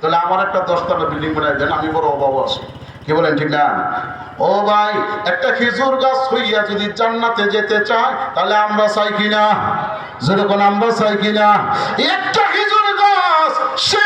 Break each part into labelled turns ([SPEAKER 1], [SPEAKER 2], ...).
[SPEAKER 1] তাহলে আমার একটা দশতলা বিল্ডিং বানাই দেন, আমি বড় অভাব আছি। কি বলেন, ঠিক না? ও ভাই, একটা খেজুর গাছ হইয়া যদি জান্নাতে যেতে চায়, তাহলে আমরা চাই কিনা? যেরকম আমরা চাই কিনা? একটা খেজুর গাছ সে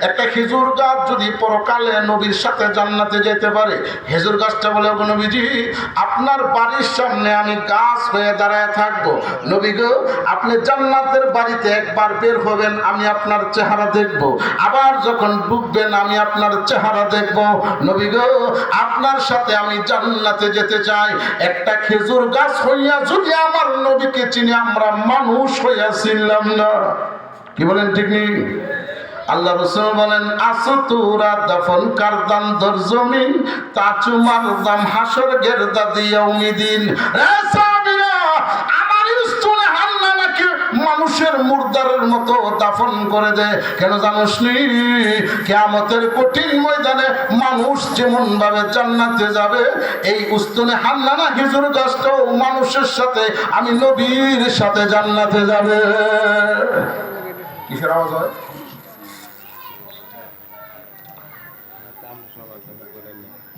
[SPEAKER 1] একটা খেজুর গাছ যদি পরকালে নবীর সাথে জান্নাতে যেতে পারে, খেজুর গাছটা বলে, "ওগো নবীজি, আপনার বাড়ির সামনে আমি গাছ হয়ে দাঁড়ায় থাকব। নবী গো, আপনি জান্নাতের বাড়িতে একবার বের হবেন, আমি আপনার চেহারা দেখব। আবার যখন ডুববেন, আমি আপনার চেহারা দেখব। নবী গো, আপনার সাথে আমি জান্নাতে যেতে চাই। একটা খেজুর গাছ হইয়া যদি আমার নবীকে চিনি, আমরা মানুষ হইয়া না। কি বলেন ঠিক নেই? আল্লাহ রসুল বলেন আসো তোরা দফন কারদাম দর জমিন তাচু মারদাম হাসর গেরদা দিয়া উমিদিন রে সাহাবীরা, আমার স্থলে হাল্লা নাকি মানুষের মুর্দারের মতো দাফন করে দেয় কেন জানোস নি? কেয়ামতের কঠিন ময়দানে মানুষ যেমন ভাবে জান্নাতে যাবে এই উস্তনে হাল্লা না হিজুর গাছটাও মানুষের সাথে আমি নবীর সাথে জান্নাতে যাবে। কিসের আওয়াজ হয়?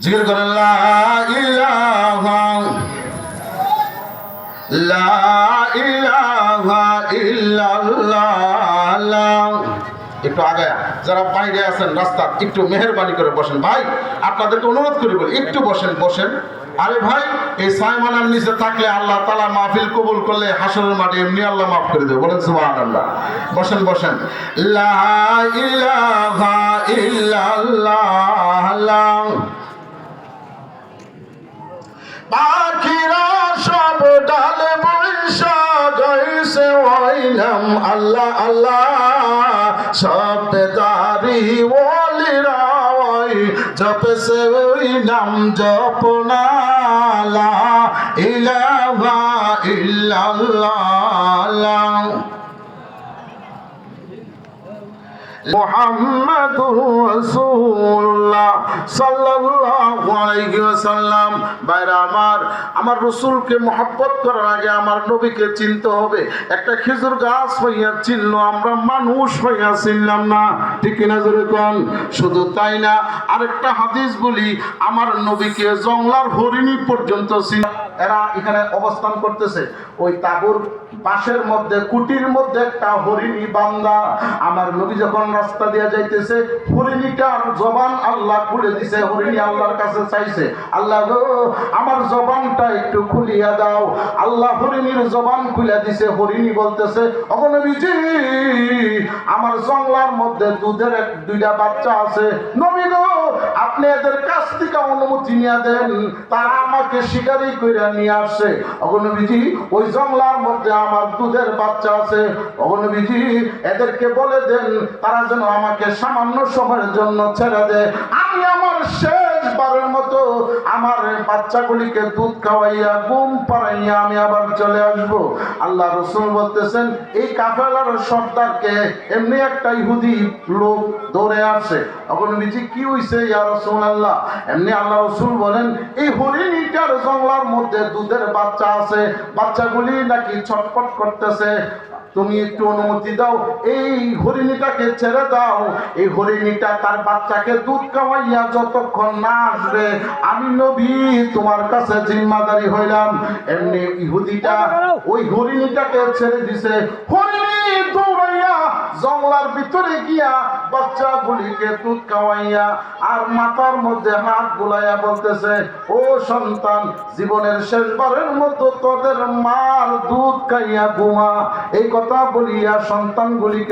[SPEAKER 1] জিকির করেন লা ইলাহা লা একটু আগে যারা বাইরে আছেন রাস্তা একটু মেহরবানি করে বসেন। ভাই, আপনাদেরকে অনুরোধ করে বলি, একটু বসেন বসেন। আরে ভাই, এই সাইমানার নিচে থাকলে আল্লাহ তালা মাহফিল কবুল করলে হাসরের মাঠে এমনি আল্লাহ মাফ করে দেবে। বলেন সুবহান আল্লাহ বসেন বসেন। লা ইলাহা আল্লাহ আল্লাহ সব দারি ওলিরা ওই জপসে ওই নাম জপনালা ইলাহা ইল্লাল্লাহ। আমার আমার রসুলকে করার আগে আমার নবীকে চিনতে হবে। একটা খেজুর গাছ আমরা মানুষ চিনলাম না। শুধু তাই না, আরেকটা হাদিস বলি, আমার নবীকে জংলার হরিণী পর্যন্ত চিন এরা এখানে অবস্থান করতেছে। ওই তাবুর পাশের মধ্যে, কুটির মধ্যে একটা হরিণী বান্দা। আমার নবী যখন রাস্তা দিয়ে যাইতেছে হরিণীটার জবান আল্লাহ খুলে দিছে, হরিণী আল্লাহর কাছে চাইছে। আল্লাহ গো, আমার জবানটা একটু খুলিয়া দাও। আল্লাহ হরিণীর জবান খুলে দিছে, হরিণী বলতেছে অগনবীজি আমার জংলার মধ্যে দুধের এক দুইটা বাচ্চা আছে। নবী গো আপনি এদের কাছ থেকে অনুমতি নিয়ে দেন, তারা আমাকে শিকারি করে নিয়ে আসছে অগনবীজি ওই জঙ্গলার মধ্যে আমার দুধের বাচ্চা আছে। অগনবীজি এদেরকে বলে দেন, তারা যেন আমাকে সামান্য সময়ের জন্য ছেড়ে দেয়। আমি আমার শেষবারের মতো আমার বাচ্চাগুলিকে দুধ খাওয়াইয়া, ঘুম পাড়াইয়া আমি আবার চলে আসব। আল্লাহ রসুল বলতেছেন, এই কাফেলার সর্দারকে এমনি একটা ইহুদি লোক দৌড়ে আসে। তখন নিচে কি হইছে ইয়া রসুল আল্লাহ এমনি আল্লাহ রসুল বলেন, এই হরিণীটার জংলার মধ্যে দুধের বাচ্চা আছে, বাচ্চাগুলি নাকি ছটফট করতেছে। তুমি একটু অনুমতি দাও এই হরিণীটাকে ছেড়ে দাও। এই হরিণীটা তার বাচ্চাকে দুধ খাওয়াইয়া যতক্ষণ না আসবে আমি নবী তোমার কাছে জিম্মাদারি হইলাম। এমনি ইহুদিটা ওই হরিণীটাকে ছেড়ে দিছে। হরিণী দৌড়াইয়া ভিতরে গিয়া বাচ্চা গুলিকে দুধ খাওয়াইয়া আর মাথার মধ্যে হাত বুলাইয়া বলতেছে, ও সন্তান, জীবনের শেষবারের মতো তোদের মার দুধ খাইয়া ঘুমা। এই কথা বলিয়া সন্তানগুলিকে